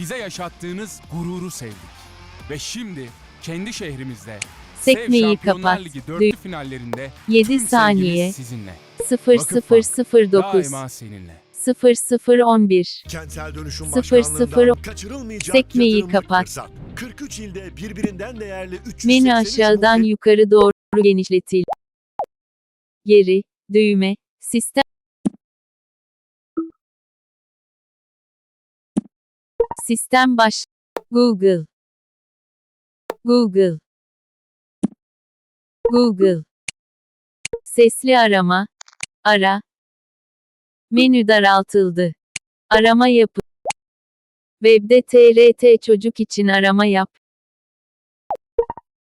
Bize yaşattığınız gururu sevdik. Ve şimdi kendi şehrimizde Sekmeyi kapat. Ligi dörtlü finallerinde 7 tüm saniye. sizinle. 0009 Daima seninle. 0011 Kentsel dönüşüm Sıfır başkanlığından sıfır- kaçırılmayacak Sekmeyi kapat. fırsat. 43 ilde birbirinden değerli 383 Menü aşağıdan yukarı doğru genişletil. Geri, düğme, sistem. Sistem baş. Google. Google. Google. Sesli arama. Ara. Menü daraltıldı. Arama yapı. Webde TRT çocuk için arama yap.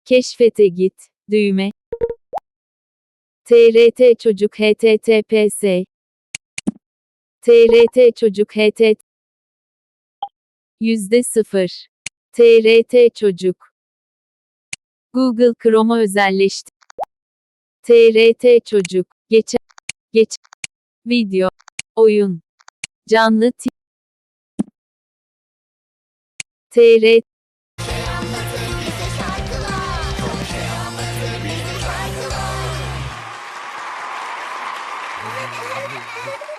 Keşfete git. Düğme. TRT Çocuk https TRT Çocuk htt Yüzde sıfır. TRT Çocuk. Google Chrome'u özelleşti. TRT Çocuk. Geç Geç Video Oyun. Canlı ti TRT Alfabede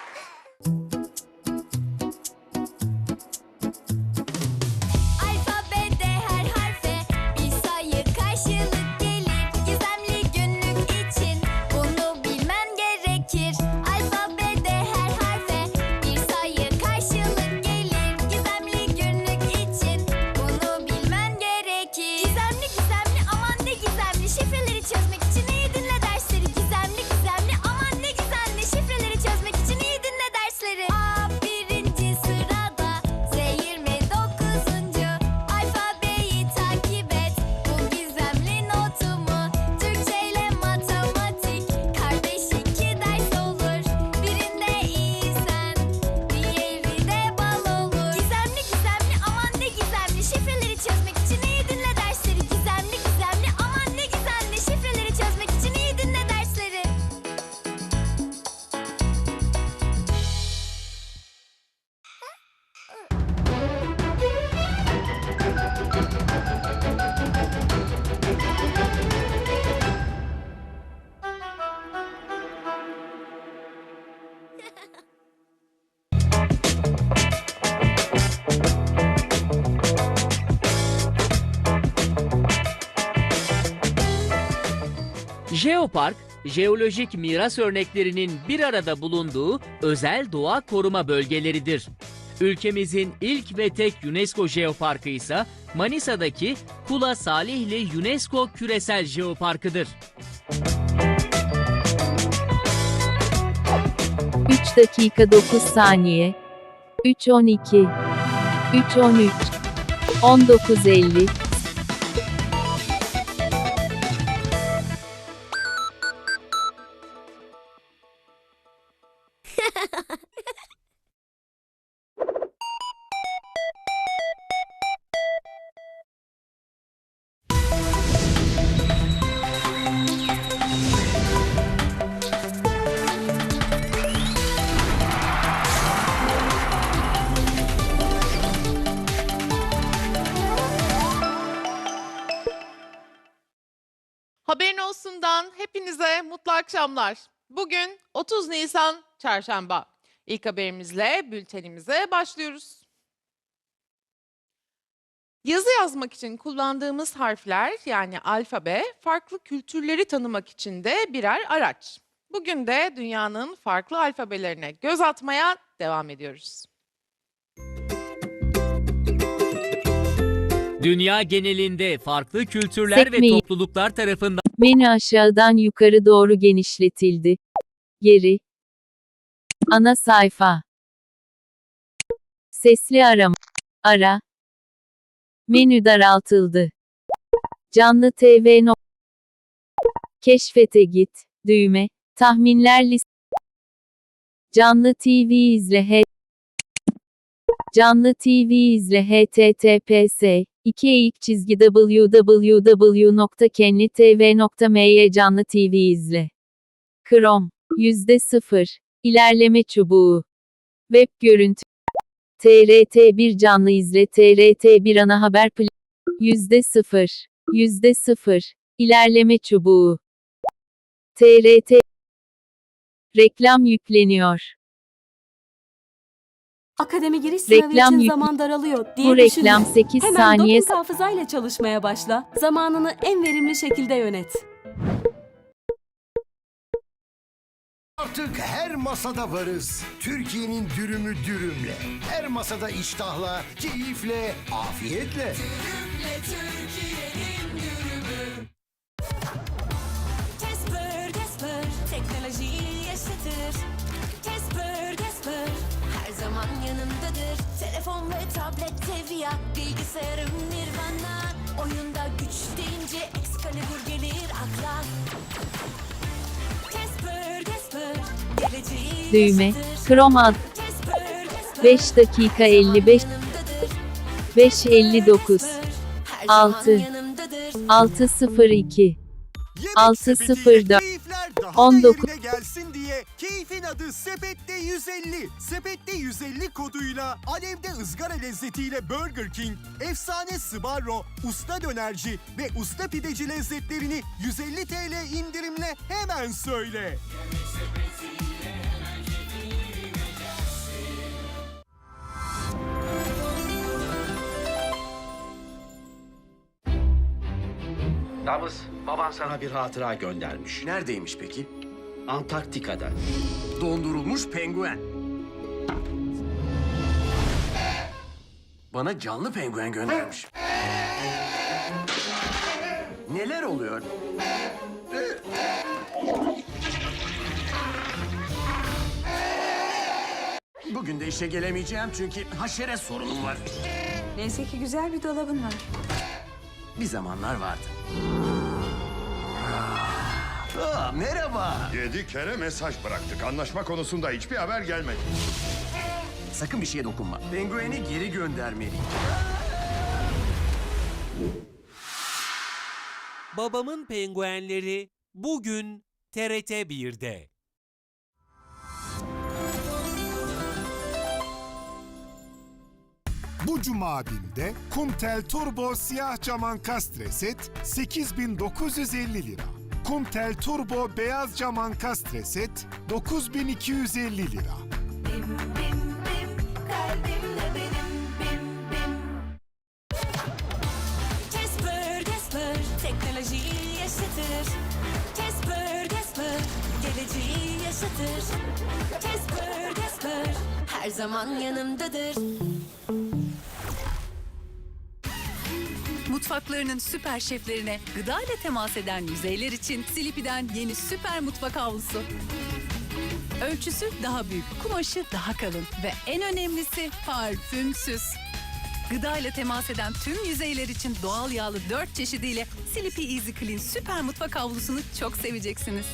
Jeopark, jeolojik miras örneklerinin bir arada bulunduğu özel doğa koruma bölgeleridir. Ülkemizin ilk ve tek UNESCO Jeoparkı ise Manisa'daki Kula Salihli UNESCO Küresel Jeoparkı'dır. 3 dakika 9 saniye 3.12 3.13 19.50 olsundan hepinize mutlu akşamlar. Bugün 30 Nisan Çarşamba. İlk haberimizle bültenimize başlıyoruz. Yazı yazmak için kullandığımız harfler yani alfabe farklı kültürleri tanımak için de birer araç. Bugün de dünyanın farklı alfabelerine göz atmaya devam ediyoruz. Dünya genelinde farklı kültürler ve Sekmeyi- topluluklar tarafından Menü aşağıdan yukarı doğru genişletildi. Geri. Ana sayfa. Sesli arama. Ara. Menü daraltıldı. Canlı TV no- Keşfete git. Düğme. Tahminler list. Canlı TV izle H. Canlı TV izle https 2 çizgi www.kenlitv.my canlı TV izle. Chrome. %0. İlerleme çubuğu. Web görüntü. TRT1 canlı izle TRT1 ana haber pl- Yüzde sıfır. Yüzde sıfır. İlerleme çubuğu. TRT Reklam yükleniyor. Akademi giriş sınavı Reklam için yük- zaman daralıyor diye Bu reklam düşünme. 8 Hemen saniye doping hafızayla çalışmaya başla. Zamanını en verimli şekilde yönet. Artık her masada varız. Türkiye'nin dürümü dürümle. Her masada iştahla, keyifle, afiyetle. Casper, zaman yanımdadır. Telefon ve tablet, TV, bilgisayarım nirvana. Oyunda güç deyince Excalibur gelir akla. Casper, Casper, geleceği Düğme, Kromat 5 dakika 55 559 6 602 604 hafta 19. evine gelsin diye keyfin adı Sepette 150. Sepette 150 koduyla alevde ızgara lezzetiyle Burger King, efsane Sbarro, usta dönerci ve usta pideci lezzetlerini 150 TL indirimle hemen söyle. Yemek sepeti. Damız, baban sana bir hatıra göndermiş. Neredeymiş peki? Antarktika'da. Dondurulmuş penguen. Bana canlı penguen göndermiş. Neler oluyor? Bugün de işe gelemeyeceğim çünkü haşere sorunum var. Neyse ki güzel bir dolabın var. Bir zamanlar vardı. Aa, merhaba. Yedi kere mesaj bıraktık. Anlaşma konusunda hiçbir haber gelmedi. Sakın bir şeye dokunma. Pengueni geri göndermeliyim. Babamın Penguenleri bugün TRT 1'de. Bu cuma BİM'de Kumtel Turbo siyah cam ankastre set 8950 lira. Kumtel Turbo beyaz cam ankastre set 9250 lira. Her zaman yanımdadır. Mutfaklarının süper şeflerine gıda ile temas eden yüzeyler için Silipi'den yeni süper mutfak havlusu. Ölçüsü daha büyük, kumaşı daha kalın ve en önemlisi parfümsüz. Gıda ile temas eden tüm yüzeyler için doğal yağlı 4 çeşidiyle Silipi Easy Clean süper mutfak havlusunu çok seveceksiniz.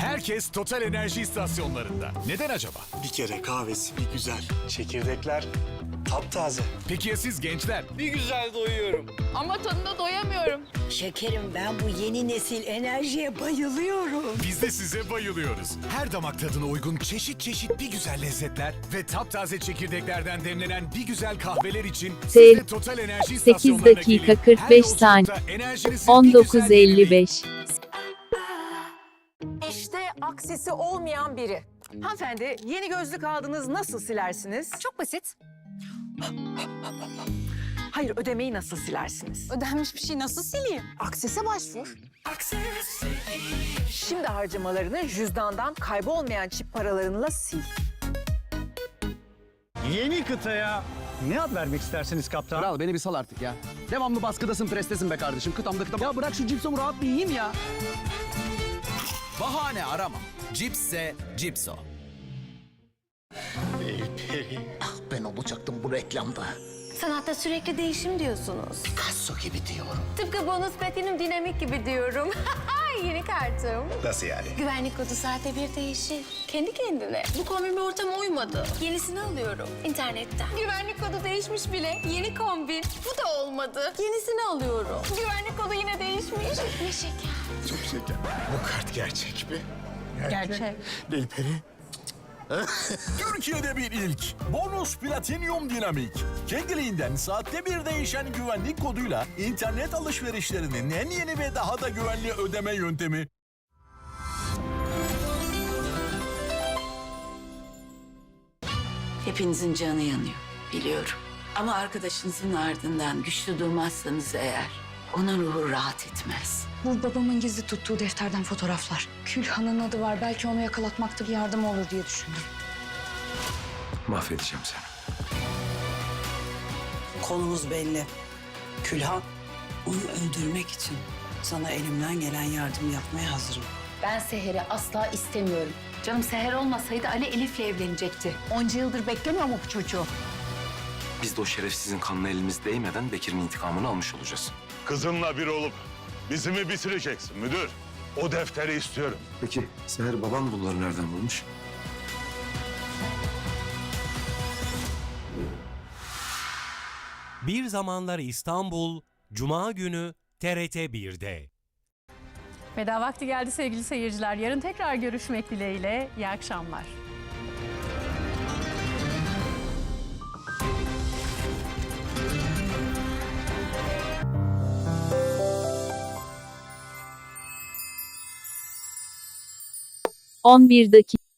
Herkes Total Enerji istasyonlarında. Neden acaba? Bir kere kahvesi bir güzel. Çekirdekler taptaze. Peki ya siz gençler? Bir güzel doyuyorum. Ama tadına doyamıyorum. Şekerim ben bu yeni nesil enerjiye bayılıyorum. Biz de size bayılıyoruz. Her damak tadına uygun çeşit çeşit bir güzel lezzetler ve taptaze çekirdeklerden demlenen bir güzel kahveler için siz de Total Enerji 8 istasyonlarına dakika gelin. 45 Her yolculukta saniye. enerjinizi bir güzel yenileyin. 19.55 İşte aksisi olmayan biri. Hanımefendi yeni gözlük aldınız nasıl silersiniz? Çok basit. Hayır ödemeyi nasıl silersiniz? Ödenmiş bir şey nasıl sileyim? Aksese başvur. Şimdi harcamalarını cüzdandan kaybolmayan çip paralarınla sil. Yeni kıtaya ne ad vermek istersiniz kaptan? Kral beni bir sal artık ya. Devamlı baskıdasın prestesin be kardeşim. Kıtamda kıtam. Ya bırak şu cipsomu rahat bir yiyeyim ya. Bahane arama. Cipsse Cipso. Ah ben olacaktım bu reklamda. Sanatta sürekli değişim diyorsunuz. Picasso gibi diyorum. Tıpkı bonus platinum dinamik gibi diyorum. Yeni kartım. Nasıl yani? Güvenlik kodu saatte bir değişir. Kendi kendine. Bu kombin bir ortama uymadı. Yenisini alıyorum internetten. Güvenlik kodu değişmiş bile. Yeni kombin. Bu da olmadı. Yenisini alıyorum. Güvenlik kodu yine değişmiş. Ne şeker. Çok şeker. Bu kart gerçek mi? Gerçek. Nilperi. Türkiye'de bir ilk. Bonus Platinum Dinamik. Kendiliğinden saatte bir değişen güvenlik koduyla internet alışverişlerinin en yeni ve daha da güvenli ödeme yöntemi. Hepinizin canı yanıyor, biliyorum. Ama arkadaşınızın ardından güçlü durmazsanız eğer, onun ruhu rahat etmez. Bu babamın gizli tuttuğu defterden fotoğraflar. Külhan'ın adı var. Belki onu yakalatmakta bir yardım olur diye düşündüm. Mahvedeceğim seni. Konumuz belli. Külhan, onu öldürmek için sana elimden gelen yardım yapmaya hazırım. Ben Seher'i asla istemiyorum. Canım Seher olmasaydı Ali Elif'le evlenecekti. Onca yıldır beklemiyor mu bu çocuğu? Biz de o şerefsizin kanına elimiz değmeden Bekir'in intikamını almış olacağız. Kızımla bir olup bizi mi bitireceksin müdür? O defteri istiyorum. Peki Seher baban bunları nereden bulmuş? Bir Zamanlar İstanbul, Cuma günü TRT 1'de. Veda vakti geldi sevgili seyirciler. Yarın tekrar görüşmek dileğiyle. İyi akşamlar. On bir dakika.